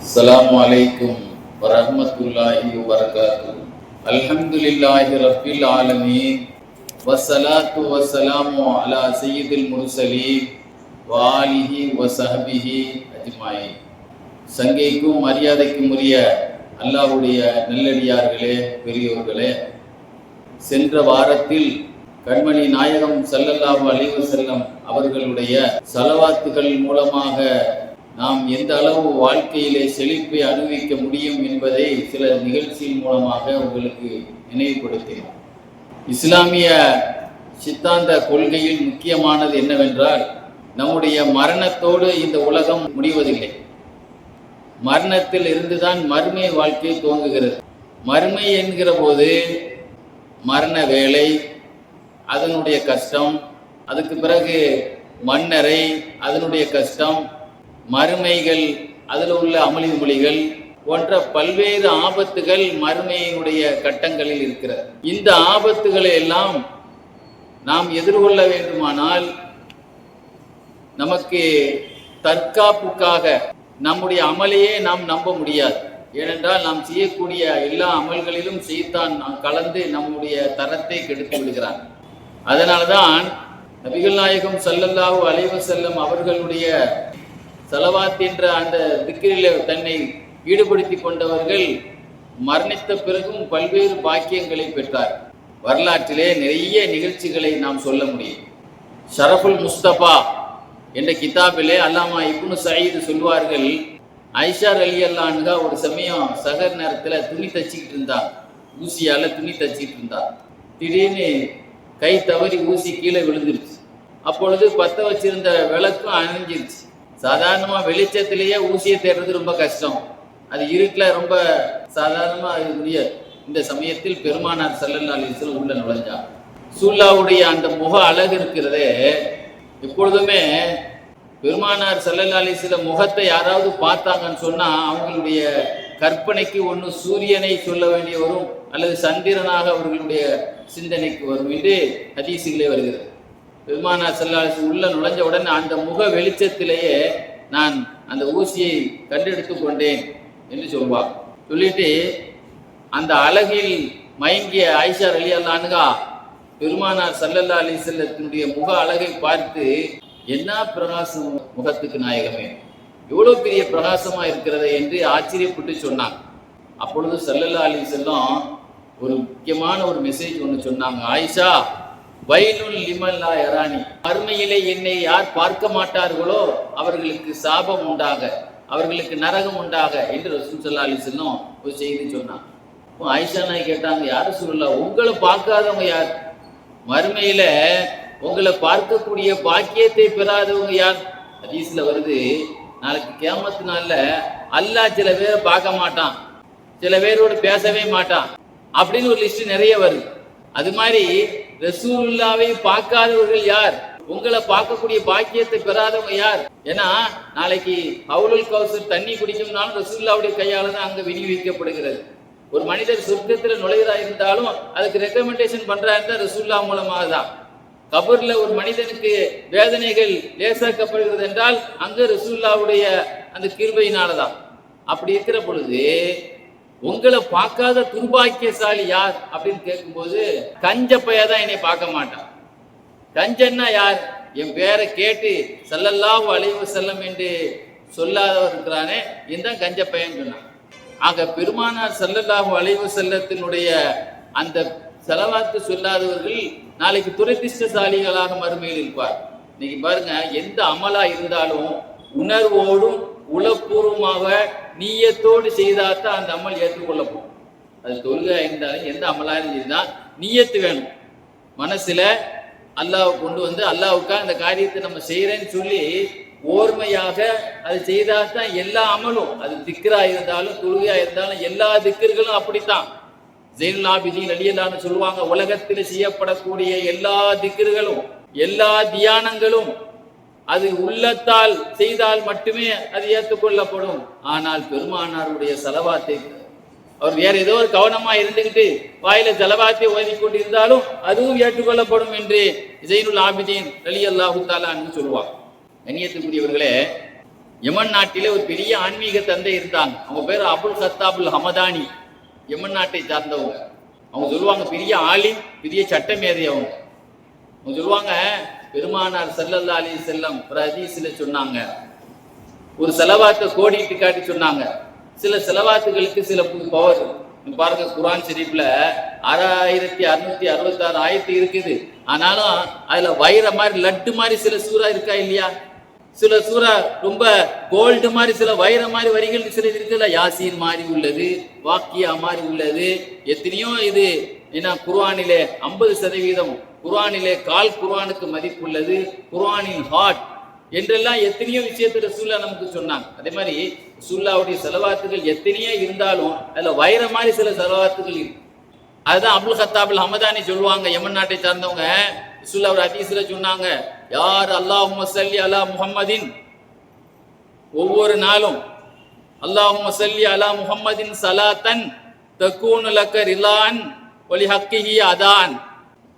السلام عليكم ورحمة الله وبركاته الحمد لله رب العالمين والصلاة والسلام على سيد المرسلين وآله وصحبه أجمعين சங்கைக்கும் மரியாதைக்கும் உரிய அல்லாஹ்வுடைய நல்லடியார்களே பெரியோர்களே சென்ற வாரத்தில் கண்மணி நாயகம் ஸல்லல்லாஹு அலைஹி வஸல்லம் அவர்களுடைய சலவாத்துகள் மூலமாக நாம் எந்த அளவு வாழ்க்கையிலே செழிப்பை அனுபவிக்க முடியும் என்பதை சில நிகழ்ச்சியின் மூலமாக உங்களுக்கு நினைவுபடுத்தினோம் இஸ்லாமிய சித்தாந்த கொள்கையில் முக்கியமானது என்னவென்றால் நம்முடைய மரணத்தோடு இந்த உலகம் முடிவதில்லை. மரணத்தில் இருந்துதான் மறுமை வாழ்க்கை துவங்குகிறது. மறுமை என்கிற போது மரண வேலை அதனுடைய கஷ்டம் அதுக்கு பிறகு மன்னரை அதனுடைய கஷ்டம் மறுமைகள் அதில் உள்ள அமளி மொழிகள் போன்ற பல்வேறு ஆபத்துகள் மறுமையினுடைய கட்டங்களில் இருக்கிறது. இந்த ஆபத்துகளை எல்லாம் நாம் எதிர்கொள்ள வேண்டுமானால் நமக்கு தற்காப்புக்காக நம்முடைய அமலையே நாம் நம்ப முடியாது. ஏனென்றால் நாம் செய்யக்கூடிய எல்லா அமல்களிலும் செய்தான் கலந்து நம்முடைய தரத்தை கெடுத்து விடுகிறான். அதனால்தான் நபிகள் நாயகம் ஸல்லல்லாஹு அலைஹி செல்லும் அவர்களுடைய செலவாத் என்ற அந்த திக்கிரில தன்னை ஈடுபடுத்தி கொண்டவர்கள் மரணித்த பிறகும் பல்வேறு பாக்கியங்களை பெற்றார். வரலாற்றிலே நிறைய நிகழ்ச்சிகளை நாம் சொல்ல முடியும். ஷரஃபுல் முஸ்தபா என்ற கிதாபிலே அல்லாமா இப்னு சயீது சொல்வார்கள் ஐஷார் அலி அல்லான்கா ஒரு சமயம் சகர் நேரத்தில் துணி தச்சிக்கிட்டு இருந்தான். ஊசியால் துணி தச்சிக்கிட்டு இருந்தான். திடீர்னு கை தவறி ஊசி கீழே விழுந்துருச்சு. அப்பொழுது பற்ற வச்சிருந்த விளக்கும் அணிஞ்சிருச்சு. சாதாரணமாக வெளிச்சத்திலேயே ஊசியை தேடுறது ரொம்ப கஷ்டம். அது இருட்டில் ரொம்ப சாதாரணமாக அது முடியாது. இந்த சமயத்தில் பெருமானார் செல்லல்லா அலிஸ்லம் உள்ள நுழைஞ்சாங்க சூல்லாவுடைய அந்த முக அழகு இருக்கிறதே எப்பொழுதுமே பெருமானார் செல்லல்லா அலிஸ்லம் முகத்தை யாராவது பார்த்தாங்கன்னு சொன்னால் அவங்களுடைய கற்பனைக்கு ஒன்று சூரியனை சொல்ல வேண்டிய வரும் அல்லது சந்திரனாக அவர்களுடைய சிந்தனைக்கு வரும். என்று ஹதீசுகளே வருகிறது. பெருமானார் செல்லாசி உள்ள நுழைஞ்ச உடனே அந்த முக வெளிச்சத்திலேயே நான் அந்த ஊசியை கண்டெடுத்து கொண்டேன் என்று சொல்வார். சொல்லிட்டு அந்த அழகில் மயங்கிய ஆயிஷா அலி அல்லானுகா பெருமானார் சல்லல்லா அலி செல்லத்தினுடைய முக அழகை பார்த்து என்ன பிரகாசம் முகத்துக்கு நாயகமே? எவ்வளோ பெரிய பிரகாசமாக இருக்கிறது? என்று ஆச்சரியப்பட்டு சொன்னாங்க அப்பொழுது சல்லல்லா அலி செல்லம் ஒரு முக்கியமான ஒரு மெசேஜ் ஒன்று சொன்னாங்க. ஆயிஷா வயலுள் லிமல்லா யரானி அருமையிலே என்னை யார் பார்க்க மாட்டார்களோ அவர்களுக்கு சாபம் உண்டாக அவர்களுக்கு நரகம் உண்டாக என்று ரசூல் சல்லா அலி செல்லும் ஒரு செய்தி சொன்னான். ஆயிஷா நாய் கேட்டாங்க யாரும் சொல்லல உங்களை பார்க்காதவங்க யார்? மறுமையில உங்களை பார்க்கக்கூடிய பாக்கியத்தை பெறாதவங்க யார்? ஹதீஸ்ல வருது நாளைக்கு கேமத்து நாள்ல அல்லாஹ் சில பேரை பார்க்க மாட்டான் சில பேரோடு பேசவே மாட்டான் அப்படின்னு ஒரு லிஸ்ட் நிறைய வருது. அது மாதிரி ரசூலுல்லாவை பார்க்காதவர்கள் யார்? உங்களை பார்க்கக்கூடிய பாக்கியத்தை பெறாதவங்க யார்? ஏன்னா நாளைக்கு அவுலுல் கவுசர் தண்ணி குடிக்கணும்னாலும் ரசூல்லாவுடைய கையால தான் அங்க விநியோகிக்கப்படுகிறது. ஒரு மனிதர் சொர்க்கத்துல நுழைகிறா இருந்தாலும் அதுக்கு ரெக்கமெண்டேஷன் பண்றாருந்தா ரசூல்லா மூலமாக தான். கபூர்ல ஒரு மனிதனுக்கு வேதனைகள் லேசாக்கப்படுகிறது என்றால் அங்க ரசூல்லாவுடைய அந்த கிருபையினாலதான். அப்படி இருக்கிற பொழுது உங்களை பார்க்காத துர்பாக்கியசாலி யார் அப்படின்னு கேட்கும்போது கஞ்ச பைய தான் என்னை பார்க்க மாட்டான். கஞ்சன்னா யார்? என் பேரை கேட்டு சல்லல்லாஹு அழிவு செல்லம் என்று சொல்லாதவர் இருக்கிறானே இந்த கஞ்ச பையன் சொன்னான். ஆக பெருமானார் சல்லல்லாஹு அலைஹி செல்லத்தினுடைய அந்த செலவாத்து சொல்லாதவர்கள் நாளைக்கு துரதிஷ்டசாலிகளாக மறுமையில் இருப்பார். இன்னைக்கு பாருங்க எந்த அமலா இருந்தாலும் உணர்வோடும் உளப்பூர்வமாக நீயத்தோடு செய்தாத்தான் அந்த அமல் ஏற்றுக்கொள்ளப்படும். அது தொழுகை இருந்தாலும் எந்த அமலாக இருந்தால் நீயத்து வேணும். மனசில் அல்லாஹ் கொண்டு வந்து அல்லாவுக்கா அந்த காரியத்தை நம்ம செய்கிறேன்னு சொல்லி ஓர்மையாக அது செய்தால் தான் எல்லா அமலும் அது திக்கரா இருந்தாலும் தொழுகையா இருந்தாலும் எல்லா திக்கர்களும் அப்படித்தான். ஜெயினுல் ஆபிதீன் அலியல்லான்னு சொல்லுவாங்க உலகத்தில் செய்யப்படக்கூடிய எல்லா திக்கர்களும் எல்லா தியானங்களும் அது உள்ளத்தால் செய்தால் மட்டுமே அது ஏற்றுக்கொள்ளப்படும். ஆனால் பெருமானாருடைய செலவாத்தை அவர் வேற ஏதோ ஒரு கவனமா இருந்துகிட்டு வாயில ஜலவாத்தை ஓதி கொண்டிருந்தாலும் அதுவும் ஏற்றுக்கொள்ளப்படும் என்று ஜெயினுல் ஆபிதீன் அலி அல்லாஹு தாலான்னு சொல்லுவாங்க கண்ணியத்துக்குரியவர்களே யமன் நாட்டிலே ஒரு பெரிய ஆன்மீக தந்தை இருந்தாங்க அவங்க பேர் அபுல் கத்தாபுல் ஹமதானி. யமன் நாட்டை சார்ந்தவங்க. அவங்க சொல்லுவாங்க பெரிய ஆளி பெரிய சட்டமேதை அவங்க. அவங்க சொல்லுவாங்க பெருமானார் ஸல்லல்லாஹு அலி செல்லம் ஒரு ஹதீஸ்ல சொன்னாங்க. ஒரு செலவாத்தை கோடிட்டு காட்டி சொன்னாங்க. சில செலவாத்துகளுக்கு சில பவர் பாருங்க குரான் ஷெரீஃப்ல ஆறாயிரத்தி அறுநூத்தி அறுபத்தாறு ஆயிரத்தி இருக்குது. ஆனாலும் அதுல வைர மாதிரி லட்டு மாதிரி சில சூறா இருக்கா இல்லையா? சில சூறா ரொம்ப கோல்டு மாதிரி சில வைர மாதிரி வரிகள் சில இருக்குல்ல? யாசின் மாதிரி உள்ளது வாக்கியா மாதிரி உள்ளது. எத்தனையோ இது ஏன்னா குர்வானிலே ஐம்பது சதவீதம் குர்ஆனிலே கால் குர்ஆனுக்கு மதிப்புள்ளது குர்ஆனின் ஹார்ட் என்றெல்லாம் எத்தனையோ விஷயத்தை ரசூல்லா நமக்கு சொன்னாங்க. அதே மாதிரி ரசூல்லாவுடைய செலவாத்துகள் எத்தனையோ இருந்தாலும் அதுல வைர மாதிரி சில செலவாத்துகள் இருக்கு. அதுதான் அபுல் கத்தாபுல் ஹமதானி சொல்லுவாங்க யமன் நாட்டை சார்ந்தவங்க. ரசூல்லா ஒரு ஹதீஸ்ல சொன்னாங்க யார் அல்லாஹ் ஸல்லி அலா முஹம்மதின்? ஒவ்வொரு நாளும் அல்லாஹ் ஸல்லி அலா முஹம்மதின் சலாத்தன் தக்கூனு லக்க ரிலான் ஒலி ஹக்கிஹி அதான்.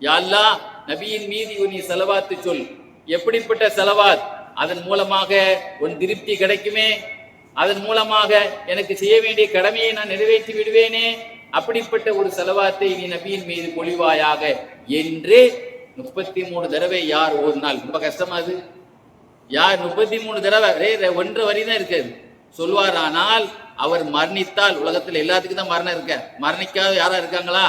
யாழ்லா நபியின் மீது நீ செலவாத்து சொல். எப்படிப்பட்ட செலவாத்? அதன் மூலமாக உன் திருப்தி கிடைக்குமே. அதன் மூலமாக எனக்கு செய்ய வேண்டிய கடமையை நான் நிறைவேற்றி விடுவேனே. அப்படிப்பட்ட ஒரு செலவாத்தை நீ நபியின் மீது பொழிவாயாக என்று முப்பத்தி மூணு தடவை யார் ஒரு நாள் ரொம்ப கஷ்டமா அது. யார் முப்பத்தி மூணு தடவை ஒன்று ஒன்றரை வரி தான் இருக்காது சொல்வாரானால் அவர் மரணித்தால் உலகத்தில் எல்லாத்துக்கும் தான் மரணம் இருக்க மரணிக்காத யாரா இருக்காங்களா?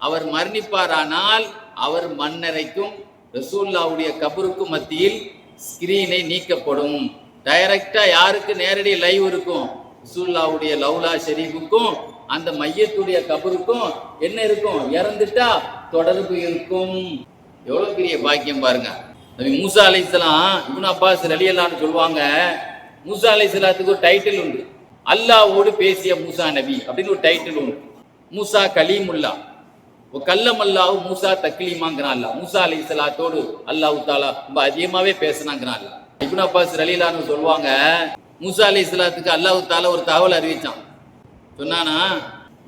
அவர் மரணிப்பாரானால் அவர் மன்னரைக்கும் ரசூல்லாவுடைய கபருக்கும் மத்தியில் ஸ்கிரீனை நீக்கப்படும். டைரக்டா யாருக்கு நேரடி லைவ் இருக்கும்? ரசூல்லாவுடைய லவ்லா ஷெரீஃபுக்கும் அந்த மையத்துடைய கபருக்கும் என்ன இருக்கும்? இறந்துட்டா தொடர்பு இருக்கும். எவ்வளவு பெரிய பாக்கியம் பாருங்க. நபி மூசா அலைஹிஸ்ஸலாம் இவன் அப்பாஸ் ரலியல்லான்னு சொல்லுவாங்க மூசா அலைஹிஸ்ஸலாத்துக்கு ஒரு டைட்டில் உண்டு. அல்லாவோடு பேசிய மூசா நபி அப்படின்னு ஒரு டைட்டில் உண்டு. மூசா கலீமுல்லா. கல்லம் அல்லாஹ் மூசா தக்லீமாங்கிறான் அல்ல மூசா அலி சலாத்தோடு அல்லாஹ் தாலா ரொம்ப அதிகமாவே பேசினாங்கிறான் அல்ல இப்னு அப்பாஸ் ரலீலான்னு சொல்லுவாங்க மூசா அலி இஸ்லாத்துக்கு அல்லாஹ் தாலா ஒரு தகவல் அறிவிச்சான். சொன்னானா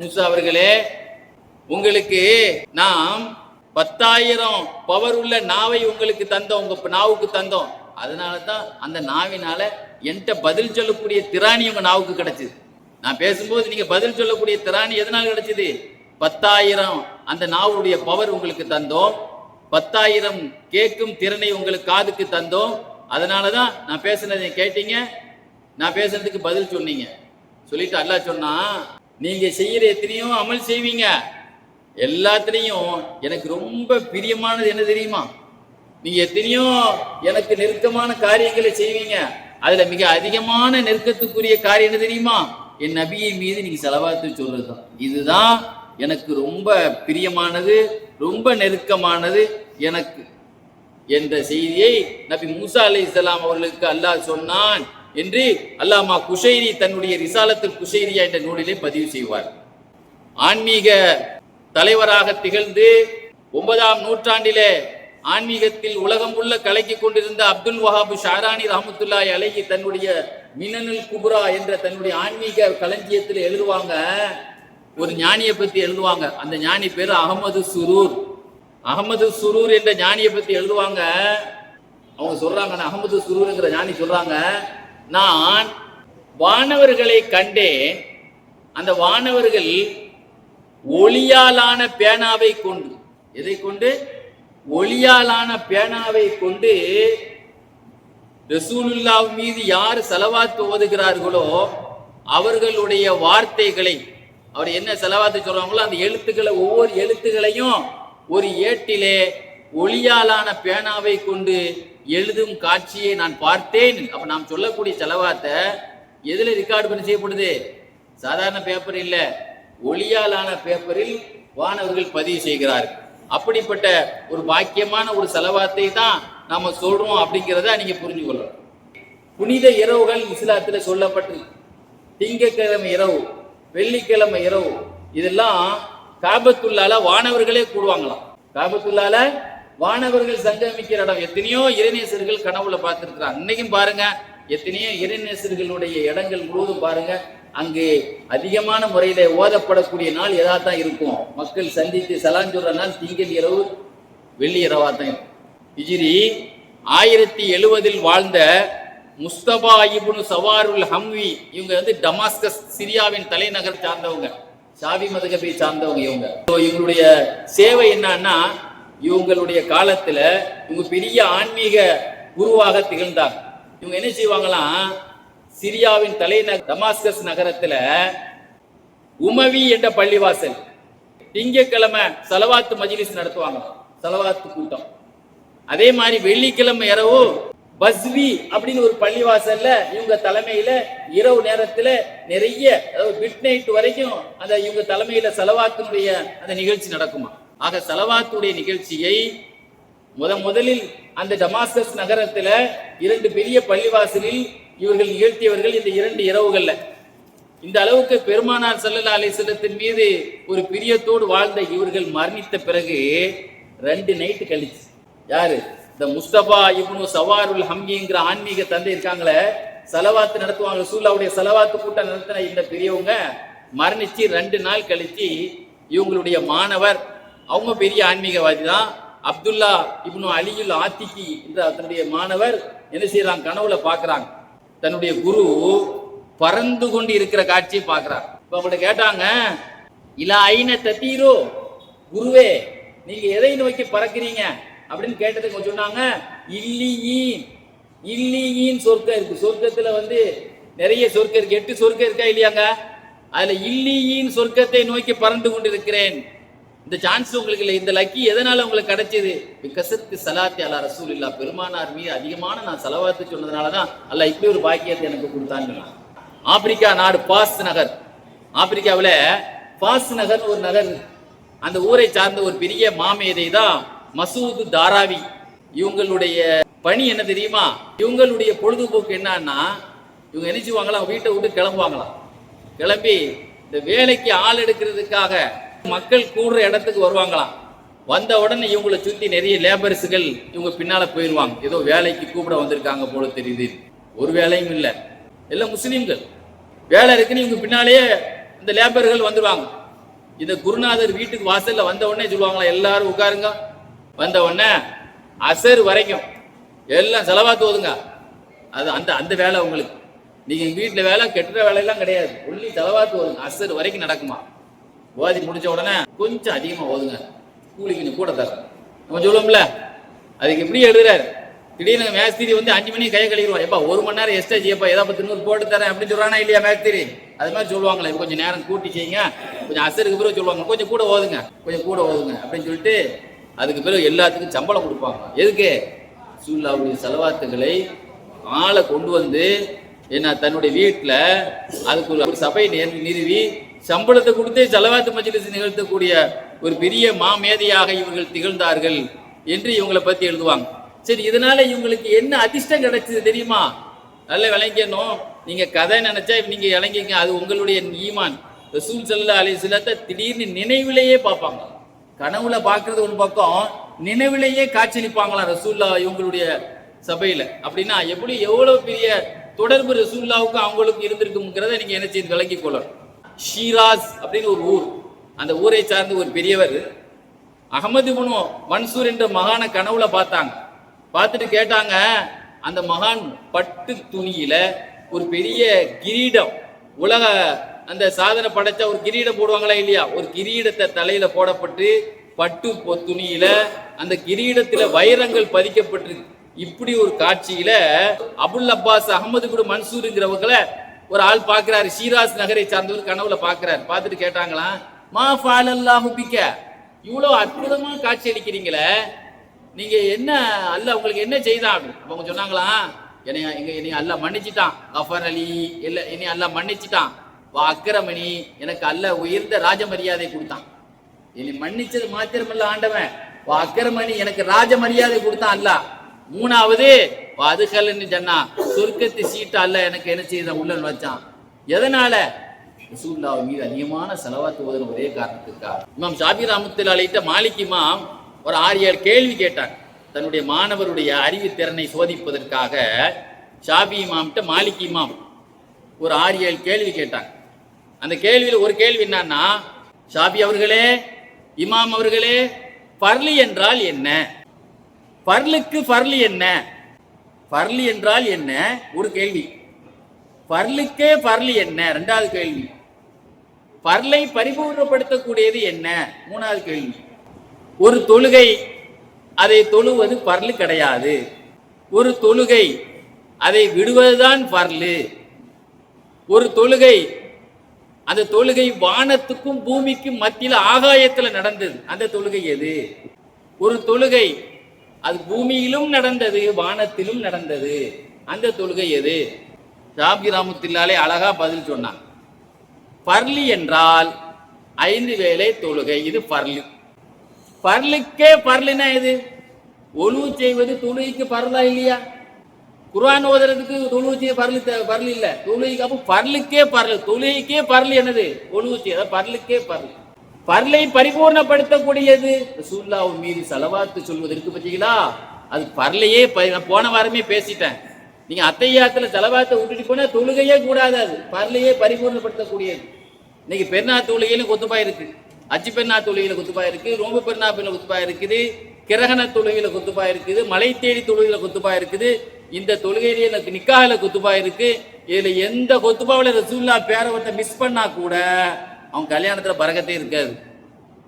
மூசா அவர்களே உங்களுக்கு நாம் பத்தாயிரம் பவர் உள்ள நாவை உங்களுக்கு தந்தோம் உங்க நாவுக்கு தந்தோம். அதனால தான் அந்த நாவினால என்கிட்ட பதில் சொல்லக்கூடிய திராணி உங்க நாவுக்கு கிடைச்சிது. நான் பேசும்போது நீங்க பதில் சொல்லக்கூடிய திராணி எதனால கிடைச்சது? பத்தாயிரம் அந்த நாவுடைய பவர் உங்களுக்கு தந்தோம். பத்தாயிரம் கேட்கும் திறனை உங்களுக்கு காதுக்கு தந்தோம். அதனால தான் நான் பேசுனதை கேட்டீங்க. நான் பேசுனதுக்கு பதில் சொன்னீங்க. சொல்லிட்டு அல்லா சொன்னா நீங்க செய்யற எத்தனையோ அமல் செய்வீங்க. எல்லாத்துலேயும் எனக்கு ரொம்ப பிரியமானது என்ன தெரியுமா? நீங்க எத்தனையோ எனக்கு நெருக்கமான காரியங்களை செய்வீங்க. அதுல மிக அதிகமான நெருக்கத்துக்குரிய காரியம் என்ன தெரியுமா? என் நபியின் மீது நீங்க செலவாத்து சொல்றதுதான். இதுதான் எனக்கு ரொம்ப பிரியமானது ரொம்ப நெருக்கமானது எனக்கு. என்ற செய்தியை நபி மூசா அலி இஸ்லாம் அவர்களுக்கு அல்லாஹ் சொன்னான் என்று அல்லாமா குஷைரி தன்னுடைய ரிசாலத்தில் குஷைரியா என்ற நூலிலே பதிவு செய்வார். ஆன்மீக தலைவராக திகழ்ந்து ஒன்பதாம் நூற்றாண்டிலே ஆன்மீகத்தில் உலகம் உள்ள கலக்கி கொண்டிருந்த அப்துல் வஹாபு ஷாரானி ரஹமத்துல்லாய் அழகி தன்னுடைய மினனுல் குப்ரா என்ற தன்னுடைய ஆன்மீக களஞ்சியத்தில் எழுதுவாங்க ஒரு ஞானியை பத்தி எழுதுவாங்க. அந்த ஞானி பேர் அகமது சுரூர். அகமது சுரூர் என்ற ஞானியை பத்தி எழுதுவாங்க. அவங்க சொல்றாங்க நான் அகமது சுரூருங்கிற ஞானி சொல்றாங்க நான் வானவர்களை கண்டேன். அந்த வானவர்கள் ஒளியாலான பேனாவை கொண்டு எதை கொண்டு? ஒளியாலான பேனாவை கொண்டு ரசூலுல்லா மீது யார் செலவாத்து ஓதுகிறார்களோ அவர்களுடைய வார்த்தைகளை அவர் என்ன செலவாத்து சொல்றாங்களோ அந்த எழுத்துக்களை ஒவ்வொரு எழுத்துக்களையும் ஒரு ஏட்டிலே ஒளியாலான பேனாவை கொண்டு எழுதும் காட்சியை நான் பார்த்தேன். அப்ப நாம் சொல்லக்கூடிய செலவாத்தை எதுல ரெக்கார்டு பண்ணி செய்யப்படுது? சாதாரண பேப்பர் இல்ல. ஒளியாலான பேப்பரில் வானவர்கள் பதிவு செய்கிறார்கள் அப்படிப்பட்ட ஒரு பாக்கியமான ஒரு செலவாத்தை தான் நாம சொல்றோம் அப்படிங்கிறத நீங்க புரிஞ்சு கொள்ளணும். புனித இரவுகள் இஸ்லாத்துல சொல்லப்பட்டு திங்கக்கிழமை இரவு. வெள்ளிக்கிழமை இரவு. இதெல்லாம் காபத்துள்ளால வானவர்களே கூடுவாங்களாம். காபத்துள்ளால வானவர்கள் சங்கமிக்கிற இடம் எத்தனையோ இறைநேசர்கள் கனவுல பார்த்துருக்குறாங்க. இன்னைக்கும் பாருங்க எத்தனையோ இறைநேசர்களுடைய இடங்கள் முழுவதும் பாருங்க அங்கு அதிகமான முறையில ஓதப்படக்கூடிய நாள் எதா தான் இருக்கும். மக்கள் சந்தித்து சலான் நாள் திங்கள் இரவு வெள்ளி இரவா தான் இருக்கும் ஆயிரத்தி எழுவதில் வாழ்ந்த முஸ்தபா இபுனு சவாருல் ஹம்வி இவங்க வந்து டமாஸ்கஸ் சிரியாவின் தலைநகர் சார்ந்தவங்க. சாவி மதகபை சார்ந்தவங்க இவங்க. இவங்களுடைய சேவை என்னன்னா இவங்களுடைய காலத்துல இவங்க பெரிய ஆன்மீக குருவாக திகழ்ந்தாங்க. இவங்க என்ன செய்வாங்களாம் சிரியாவின் தலைநகர் டமாஸ்கஸ் நகரத்துல உமவி என்ற பள்ளிவாசல் திங்கட்கிழமை சலவாத்து மஜிலிஸ் நடத்துவாங்க. சலவாத்து கூட்டம். அதே மாதிரி வெள்ளிக்கிழமை இரவு பஸ்வி அப்படின்னு ஒரு பள்ளிவாசல்ல இவங்க தலைமையில இரவு நேரத்துல நிறைய மிட் நைட் வரைக்கும் அந்த இவங்க தலைமையில செலவாத்தினுடைய அந்த நிகழ்ச்சி நடக்குமா? ஆக செலவாத்துடைய நிகழ்ச்சியை முத முதலில் அந்த டமாஸ்கஸ் நகரத்துல இரண்டு பெரிய பள்ளிவாசலில் இவர்கள் நிகழ்த்தியவர்கள் இந்த இரண்டு இரவுகள்ல. இந்த அளவுக்கு பெருமானார் ஸல்லல்லாஹு அலிசல்லத்தின் மீது ஒரு பிரியத்தோடு வாழ்ந்த இவர்கள் மரணித்த பிறகு ரெண்டு நைட்டு கழிச்சு. யாரு? இந்த முஸ்தபா இப்னு சவாருல் ஹம்கிங்கிற ஆன்மீக தந்தை இருக்காங்களே செலவாத்து நடத்துவாங்க. சூலாவுடைய செலவாத்து கூட்டம் நடத்தின இந்த பெரியவங்க மரணிச்சு ரெண்டு நாள் கழிச்சு இவங்களுடைய மாணவர் அவங்க பெரிய ஆன்மீகவாதி தான் அப்துல்லா இப்னு அலியுல் ஆத்திகி என்ற தன்னுடைய மாணவர் என்ன செய்யறாங்க கனவுல பாக்குறாங்க. தன்னுடைய குரு பறந்து கொண்டு இருக்கிற காட்சியை பார்க்கறார் இப்ப அவங்கள்ட்ட கேட்டாங்க இலா ஐன தத்தீரோ? குருவே நீங்க எதை நோக்கி பறக்கிறீங்க? அப்படின்னு கேட்டதுக்கு சொன்னாங்க இல்லியீன் இல்லியின் சொர்க்கம் இருக்கு. சொர்க்கத்துல வந்து நிறைய சொர்க்கம் இருக்கு. எட்டு சொர்க்கம் இருக்கா இல்லையாங்க? அதுல இல்லியின் சொர்க்கத்தை நோக்கி பறந்து கொண்டு இருக்கிறேன் இந்த சான்ஸ் உங்களுக்கு இல்லை. இந்த லக்கி எதனால உங்களுக்கு கிடைச்சது? விகசத்து சலாத்தி அல்லா ரசூல் இல்லா பெருமானார் மீது அதிகமான நான் செலவாத்து சொன்னதுனால தான் அல்ல இப்படி ஒரு பாக்கியத்தை எனக்கு கொடுத்தான்னு ஆப்பிரிக்கா நாடு பாஸ் நகர். ஆப்பிரிக்காவில் பாஸ் நகர் ஒரு நகர் அந்த ஊரை சார்ந்த ஒரு பெரிய மாமேதை தான் மசூது தாராவி இவங்களுடைய பணி என்ன தெரியுமா? இவங்களுடைய பொழுதுபோக்கு என்னன்னா இவங்க என்ன செய்வாங்களாம் வீட்டை விட்டு கிளம்புவாங்களாம் கிளம்பி இந்த வேலைக்கு ஆள் எடுக்கிறதுக்காக மக்கள் கூடுற இடத்துக்கு வருவாங்களாம் வந்த உடனே இவங்களை சுற்றி நிறைய லேபர்ஸுகள் இவங்க பின்னால போயிடுவாங்க ஏதோ வேலைக்கு கூப்பிட வந்திருக்காங்க போல தெரியுது. ஒரு வேலையும் இல்லை. எல்லாம் முஸ்லீம்கள். வேலை இருக்குன்னு இவங்க பின்னாலேயே இந்த லேபர்கள் வந்துடுவாங்க இந்த குருநாதர் வீட்டுக்கு வாசலில் வந்த உடனே சொல்லுவாங்களா எல்லாரும் உட்காருங்க. வந்த உடனே அசர் வரைக்கும் எல்லாம் செலவாத்து ஓதுங்க அது அந்த அந்த வேலை உங்களுக்கு. நீங்கள் வீட்டில் வேலை கெட்டுற வேலையெல்லாம் கிடையாது. ஒன்லி செலவாத்து ஓதுங்க அசர் வரைக்கும் நடக்குமா? ஓதி முடிச்ச உடனே கொஞ்சம் அதிகமாக ஓதுங்க. கூலிக்கு நீ கூட தரேன் நம்ம சொல்லுவோம்ல அதுக்கு எப்படி எழுதுறாரு. திடீர்னு மேஸ்திரி வந்து அஞ்சு மணிக்கு கையை கழிக்கிறோம் எப்பா ஒரு மணி நேரம் எக்ஸ்ட்ரா செய்யப்பா ஏதோ பத்து நூறு போட்டு தரேன் அப்படின்னு சொல்றானா இல்லையா மேஸ்திரி? அது மாதிரி சொல்லுவாங்களே கொஞ்சம் நேரம் கூட்டி செய்யுங்க. கொஞ்சம் அசருக்கு பிறகு சொல்லுவாங்க. கொஞ்சம் கூட ஓதுங்க. கொஞ்சம் கூட ஓதுங்க அப்படின்னு சொல்லிட்டு அதுக்கு பிறகு எல்லாத்துக்கும் சம்பளம் கொடுப்பாங்க. எதுக்கு? சூல்லாவுடைய செலவாத்துகளை ஆளை கொண்டு வந்து என்ன தன்னுடைய வீட்டில் அதுக்கு ஒரு- சபை நிறுவி சம்பளத்தை கொடுத்தே செலவாத்து மஜ்லிஸ் நிகழ்த்தக்கூடிய ஒரு பெரிய மாமேதையாக இவர்கள் திகழ்ந்தார்கள் என்று இவங்களை பற்றி எழுதுவாங்க. சரி இதனால இவங்களுக்கு என்ன அதிர்ஷ்டம் கிடைச்சது தெரியுமா? நல்ல விளங்கணும் நீங்க கதை நினைச்சா நீங்க இறங்கிங்க அது உங்களுடைய ஈமான். ரசூல் சல்லா அலிஸ்லத்தை திடீர்னு நினைவிலேயே பார்ப்பாங்க. கனவுல பாக்குறது ஒரு பக்கம் நினைவிலேயே காட்சியளிப்பாங்களாம் ரசூல்லா இவங்களுடைய சபையில? அப்படின்னா எப்படி எவ்வளவு பெரிய தொடர்பு ரசூல்லாவுக்கும் அவங்களுக்கும் இருந்திருக்குங்கிறத நீங்க என்ன செய்து விளக்கி கொள்ளணும். ஷீராஸ் அப்படின்னு ஒரு ஊர். அந்த ஊரை சார்ந்த ஒரு பெரியவர் அகமது குனு மன்சூர் என்ற மகான கனவுல பார்த்தாங்க. பார்த்துட்டு கேட்டாங்க அந்த மகான் பட்டு துணியில ஒரு பெரிய கிரீடம் உலக அந்த சாதனை படைச்ச ஒரு கிரீடம் போடுவாங்களா இல்லையா? ஒரு கிரீடத்தை தலையில போடப்பட்டு பட்டு பொ- துணியில அந்த கிரீடத்துல வைரங்கள் பதிக்கப்பட்டிருக்கு. இப்படி ஒரு காட்சியில அபுல் அப்பாஸ் அகமது குடு மன்சூருங்கிறவங்களை ஒரு ஆள் பாக்குறாரு. ஷீராஸ் நகரை சார்ந்தவர் கனவுல பாக்குறாரு. பார்த்துட்டு கேட்டாங்களாம் மா ஃபாலல்லாஹு பிக்க. இவ்வளோ அற்புதமா காட்சி அளிக்கிறீங்களே. நீங்க என்ன அல்ல உங்களுக்கு என்ன செய்தான் அப்படின்னு அவங்க சொன்னாங்களாம் என்னை எங்க என்னை அல்ல மன்னிச்சிட்டான். கஃபர் அலி இல்ல என்னை அல்ல மன்னிச்சிட்டான். வா அக்கிரமணி எனக்கு அல்ல உயர்ந்த ராஜ மரியாதை கொடுத்தான். என்னை மன்னிச்சது மாத்திரமல்ல ஆண்டவன். வா அக்கிரமணி எனக்கு ராஜ மரியாதை கொடுத்தான் அல்ல. மூணாவது அதுகல்னு சொன்னா சொர்க்கத்து சீட்டு அல்ல எனக்கு என்ன செய்த உள்ள வச்சான் எதனால? ரசூல்லாவை மீது அதிகமான செலவாத்து ஓதுன ஒரே காரணத்துக்கா இமாம் ஷாபி ராமத்தில் அழைத்த மாலிக் இமாம் ஒரு ஆறு ஏழு கேள்வி கேட்டார். தன்னுடைய மாணவருடைய அறிவு திறனை சோதிப்பதற்காக ஷாபி இமாம்கிட்ட மாலிக் இமாம் ஒரு ஆறு ஏழு கேள்வி கேட்டாங்க அந்த கேள்வியில் ஒரு கேள்வி என்னன்னா ஷாபி அவர்களே இமாம் அவர்களே பர்லி என்றால் என்ன? பர்லுக்கு பர்லி என்ன? பர்லி என்றால் என்ன? ஒரு கேள்வி. பர்லுக்கே பர்லி என்ன? ரெண்டாவது கேள்வி. பர்லை பரிபூர்ணப்படுத்தக்கூடியது என்ன? மூணாவது கேள்வி. ஒரு தொழுகை அதை தொழுவது பர்லு கிடையாது. ஒரு தொழுகை அதை விடுவதுதான் பர்லு ஒரு தொழுகை அந்த தொழுகை வானத்துக்கும் பூமிக்கும் மத்தியில் ஆகாயத்தில் நடந்தது. அந்த தொழுகை எது? ஒரு தொழுகை அது பூமியிலும் நடந்தது வானத்திலும் நடந்தது. அந்த தொழுகை எது? ஷாபி ராமத்தில்லாலே அழகா பதில் சொன்னான். பர்லி என்றால் ஐந்து வேளை தொழுகை. இது பர்லி. பர்லுக்கே பர்லினா இது ஒழுவு செய்வது தொழுகைக்கு பரலா இல்லையா? குர்ஆன் ஓதுறதுக்கு தொழுவு பரலு பரலு தொழுகைக்கு அப்போ பரலுக்கே பரல். தொழுகைக்கே பரல் என்னது? ஒழுவு அதாவது பர்லுக்கே பரல். பரலை பரிபூர்ணப்படுத்தக்கூடியது. ரசூல்லாவும் மீது செலவாத்து சொல்வது இருக்கு பார்த்தீங்களா அது பரலையே ப- நான் போன வாரமே பேசிட்டேன். நீங்க அத்தையாத்துல செலவாத்தை விட்டுட்டு போனா தொழுகையே கூடாது அது. பரலையே பரிபூர்ணப்படுத்தக்கூடியது. இன்னைக்கு பெருநா தொழுகையில கொத்துப்பா இருக்கு. அச்சு பெருநா தொழுகையில கொத்துப்பா இருக்கு. ரோம பெருநா பெருல கொத்துப்பா இருக்குது. கிரகண தொழுகையில கொத்துப்பா இருக்குது. மலை தேடி தொழுகையில கொத்துப்பா இருக்குது. இந்த தொழுகையிலேயே எனக்கு நிக்கால கொத்துப்பா இருக்கு. இதுல எந்த கொத்துப்பாவில ரசூல்லா பேரவத்தை மிஸ் பண்ணா கூட அவன் கல்யாணத்துல பரகத்தே இருக்காது.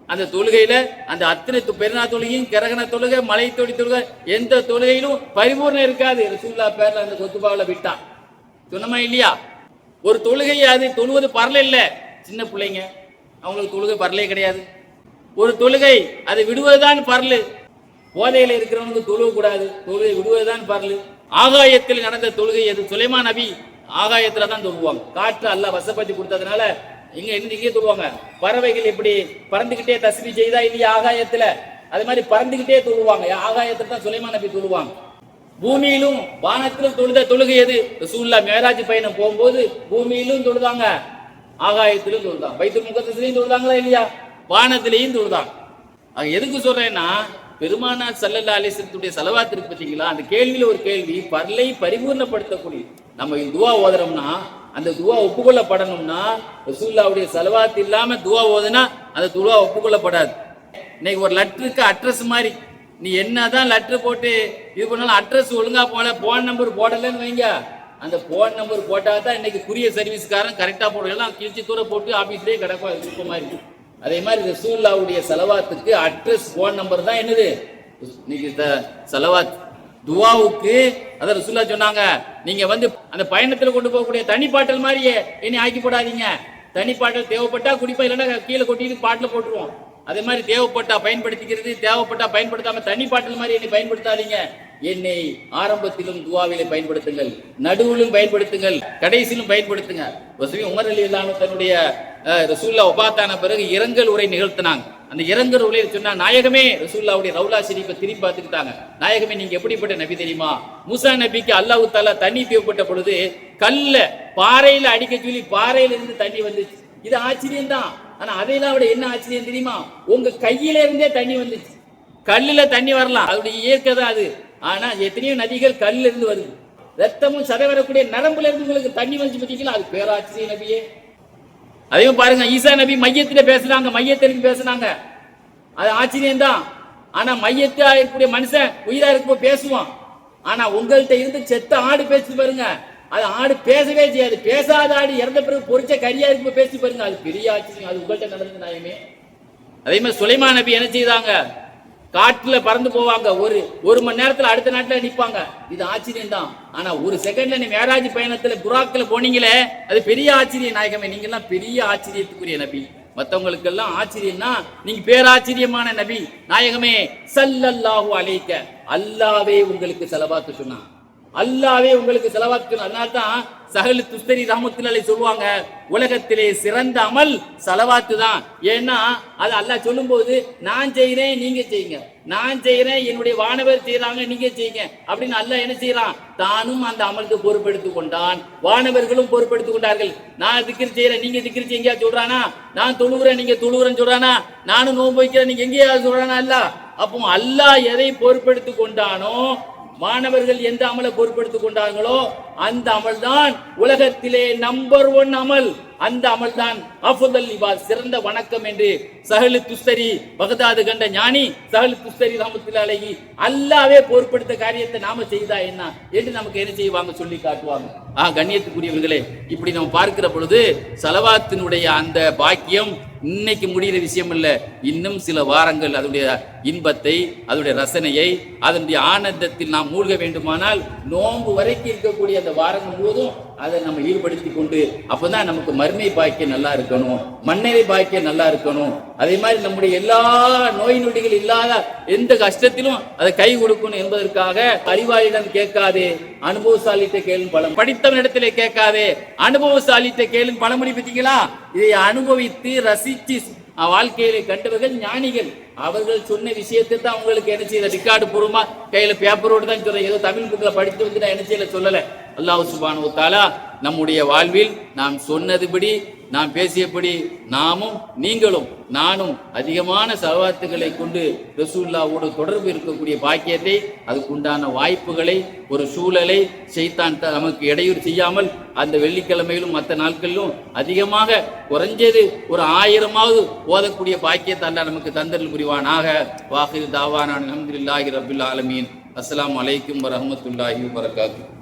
அந்த தொழுகையில அந்த அத்தனை பெருநா தொழுகையும் கிரகண தொழுகை மலை தொடி தொழுகை எந்த தொழுகையிலும் பரிபூர்ணம் இருக்காது. ரசூல்லா பேர்ல அந்த கொத்துபாவில விட்டான் சொன்னமா இல்லையா? ஒரு தொழுகை அது தொழுவது பரல இல்ல. சின்ன பிள்ளைங்க அவங்களுக்கு தொழுகை பரலே கிடையாது. ஒரு தொழுகை அதை விடுவதுதான் பரலு. போதையில இருக்கிறவனுக்கு தொழுவ கூடாது தொழுகை விடுவதுதான் பரலு. ஆகாயத்தில் நடந்த தொழுகை எது சுலைமான் நபி ஆகாயத்துல தான் தொழுவாங்க. காற்று அல்ல வசப்படுத்தி கொடுத்ததுனால இங்க இருந்து இங்கே தொழுவாங்க. பறவைகள் இப்படி பறந்துகிட்டே தஸ்மி செய்தா இல்லையா ஆகாயத்துல? அது மாதிரி பறந்துகிட்டே தொழுவாங்க. ஆகாயத்துல தான் சுலைமான் நபி தொழுவாங்க. பூமியிலும் வானத்திலும் தொழுத தொழுகை எது? ரசூல்லா மேராஜ் பயணம் போகும்போது பூமியிலும் தொழுதாங்க. ஆகாயத்திலும் தொழுதாங்க வைத்து முகத்திலையும் தொழுதாங்களா இல்லையா? வானத்திலையும் தொழுதாங்க எதுக்கு சொல்றேன்னா பெருமானா சல்லல்லா அலிசத்துடைய செலவாத்து இருக்கு பார்த்தீங்களா? அந்த கேள்வியில் ஒரு கேள்வி பரலை பரிபூர்ணப்படுத்தக்கூடிய நம்ம துவா ஓதுறோம்னா அந்த துவா ஒப்புக்கொள்ளப்படணும்னா ரசூல்லாவுடைய செலவாத்து இல்லாமல் துவா ஓதுனா அந்த துவா ஒப்புக்கொள்ளப்படாது. இன்னைக்கு ஒரு லெட்டருக்கு அட்ரஸ் மாதிரி நீ என்னதான் லெட்டர் போட்டு இது பண்ணாலும் அட்ரஸ் ஒழுங்கா போல போன் நம்பர் போடலன்னு வைங்க. அந்த போன் நம்பர் போட்டால் தான் இன்னைக்கு குரிய சர்வீஸ்காரன் கரெக்டாக போடலாம் எல்லாம் தூர போட்டு ஆஃபீஸ்லேயே கிடக்கும். அது மாதிரி அதே மாதிரி ரசூல்லாவுடைய செலவாத்துக்கு அட்ரஸ் போன் நம்பர் தான் என்னது? இன்னைக்கு த- செலவாத். துவாவுக்கு அதான் ரசூல்லா சொன்னாங்க நீங்க வந்து அந்த பயணத்துல கொண்டு போகக்கூடிய தனி பாட்டல் மாதிரியே இனி ஆக்கி போடாதீங்க. தனி பாட்டல் தேவைப்பட்டா குடிப்பா இல்லைன்னா கீழே கொட்டிட்டு பாட்டில் போட்டுருவோம். அதே மாதிரி தேவைப்பட்டா பயன்படுத்திக்கிறது தேவைப்பட்டா பயன்படுத்தாம தனி பாட்டல் மாதிரி என்னை பயன்படுத்தாதீங்க. என்னை ஆரம்பத்திலும் துவாவிலே பயன்படுத்துங்கள் நடுவிலும் பயன்படுத்துங்கள் கடைசியிலும் பயன்படுத்துங்க. வசதி உமர் அலி இல்லாமல் தன்னுடைய ரசூல்லா ஒபாத்தான பிறகு இரங்கல் உரை நிகழ்த்தினாங்க. அந்த இரங்கல் உரையில் சொன்னா நாயகமே ரசூல்லாவுடைய ரவுலா ஷெரீஃபை திரும்பி பார்த்துக்கிட்டாங்க. நாயகமே நீங்க எப்படிப்பட்ட நபி தெரியுமா? முசா நபிக்கு அல்லாஹு தாலா தண்ணி தேவைப்பட்ட பொழுது கல்ல பாறையில அடிக்க சொல்லி பாறையில இருந்து தண்ணி வந்துச்சு. இது ஆச்சரியம் தான் ஆனா அதையெல்லாம் விட என்ன ஆச்சரியம் தெரியுமா? உங்க கையில இருந்தே தண்ணி வந்துச்சு. கல்லுல தண்ணி வரலாம். அதோடைய இயற்கை தான் அது. ஆனா எத்தனையோ நதிகள் கல்லுல இருந்து வருது. ரத்தமும் சதை வரக்கூடிய நரம்புல இருந்து உங்களுக்கு தண்ணி வந்து பார்த்தீங்களா? அது பேராச்சரிய நபியே. அதையும் பாருங்க ஈசா நபி மையத்தில் பேசுனாங்க மையத்திற்கு பேசுனாங்க. அது ஆச்சரியம் தான் ஆனா மையத்தில் இருக்கக்கூடிய மனுஷன் உயிரா இருக்கப்போ பேசுவான். ஆனா உங்கள்கிட்ட இருந்து செத்த ஆடு பேசி பாருங்க. அது ஆடு பேசவே செய்யாது. பேசாத ஆடு இறந்த பிறகு பொறிச்ச கரியா இருக்கப்போ பேசி பாருங்க. அது பெரிய ஆச்சரியம். அது உங்கள்கிட்ட நடந்த நாயமே அதே மாதிரி சுலைமா நபி என்ன செய்தாங்க? காட்டில் பறந்து போவாங்க. ஒரு ஒரு மணி நேரத்தில் அடுத்த நாட்டில் நிற்பாங்க இது ஆச்சரியம் தான் ஆனால் ஒரு செகண்ட்ல நீ மேராஜ் பயணத்தில் புறாக்ல போனீங்களே அது பெரிய ஆச்சரிய நாயகமே. நீங்கள்லாம் பெரிய ஆச்சரியத்துக்குரிய நபி. மற்றவங்களுக்கெல்லாம் ஆச்சரியம்னா நீங்க பேராச்சரியமான நபி. நாயகமே சல்லல்லாஹு அழைக்க அல்லாவே உங்களுக்கு செலவாத்து சொன்னான். அல்லாவே உங்களுக்கு செலவாக்கணும் அதனால தான் சகல் துஸ்தரி ரஹமத்துல்லாஹி சொல்லுவாங்க உலகத்திலே சிறந்த அமல் செலவாத்து தான் ஏன்னா அது அல்லாஹ் சொல்லும்போது நான் செய்கிறேன் நீங்க செய்யுங்க. நான் செய்கிறேன் என்னுடைய வானவர் செய்கிறாங்க நீங்க செய்யுங்க. அப்படின்னு அல்லாஹ் என்ன செய்யறான் தானும் அந்த அமலுக்கு பொறுப்பெடுத்துக் கொண்டான். வானவர்களும் பொறுப்பெடுத்துக் கொண்டார்கள். நான் திக்கிரி செய்யறேன் நீங்க திக்கிரி செய்யுங்க சொல்றானா? நான் தொழுகிறேன் நீங்க தொழுகிறேன்னு சொல்றானா? நானும் நோன்பு வைக்கிறேன் நீங்க எங்கேயாவது சொல்றானா? அல்ல அப்போ அல்லாஹ் எதை பொறுப்பெடுத்துக் கொண்டானோ மாணவர்கள் எந்த அமலை பொறுப்பெடுத்துக் கொண்டார்களோ அந்த அமல் தான் உலகத்திலே நம்பர் ஒன் அமல். அந்த அமல் தான் அஃபுதல் இபாத் சிறந்த வணக்கம் என்று சஹலு துஸ்தரி பகதாது கண்ட ஞானி சஹலு துஸ்தரி ரஹமத்துல்லாஹி அழகி அல்லாவே பொருட்படுத்த காரியத்தை நாம செய்தா என்ன என்று நமக்கு என்ன செய்வாங்க சொல்லி காட்டுவாங்க. ஆ கண்ணியத்துக்குரியவர்களே இப்படி நம்ம பார்க்கிற பொழுது சலவாத்தினுடைய அந்த பாக்கியம் இன்னைக்கு முடிகிற விஷயம் இல்லை. இன்னும் சில வாரங்கள் அதனுடைய இன்பத்தை அதனுடைய ரசனையை அதனுடைய ஆனந்தத்தில் நாம் மூழ்க வேண்டுமானால் நோன்பு வரைக்கும் இருக்கக்கூடிய அந்த வாரங்கள் முழுவதும் அதை நம்ம ஈடுபடுத்தி கொண்டு அப்பதான் நமக்கு மறுமை பாக்கியம் நல்லா இருக்கும். இருக்கணும். மண்ணறை பாக்கியம் நல்லா இருக்கணும். அதே மாதிரி நம்முடைய எல்லா நோய் நொடிகள் இல்லாத எந்த கஷ்டத்திலும் அதை கை கொடுக்கணும் என்பதற்காக அறிவாளியிடம் கேட்காதே. அனுபவசாலிட்ட கேளும் பலம் படித்தவனிடத்திலே கேட்காதே. அனுபவசாலிட்ட கேளும் பழமொழி பத்தீங்களா இதை அனுபவித்து ரசித்து வாழ்க்கையில கண்டவர்கள் ஞானிகள். அவர்கள் சொன்ன விஷயத்தை தான் உங்களுக்கு என்ன செய்யல ரெக்கார்டு பூர்வமா கையில பேப்பரோடு தான் சொல்றேன். ஏதோ தமிழ் புக்கில் படித்து வந்து நான் என்ன செய்யல சொல்லலை. அல்லாஹ் சுபானு தாலா நம்முடைய வாழ்வில் நாம் சொன்னதுபடி நாம் பேசியபடி நாமும் நீங்களும் நானும் அதிகமான சலவாத்துகளை கொண்டு ரசூல்லாவோடு தொடர்பு இருக்கக்கூடிய பாக்கியத்தை அதுக்குண்டான வாய்ப்புகளை ஒரு சூழலை செய்தான் த- நமக்கு இடையூறு செய்யாமல் அந்த வெள்ளிக்கிழமையிலும் மற்ற நாட்களிலும் அதிகமாக குறைஞ்சது ஒரு ஆயிரமாவது ஓதக்கூடிய பாக்கியத்தை அல்ல நமக்கு தந்தல் புரிவானாக. வாஹிர் தாவானான் அல்ஹம்துலில்லாஹி ரபுல் ஆலமீன். அஸ்லாம் அலைக்கும் வரமத்துல்லாஹி வரகாத்து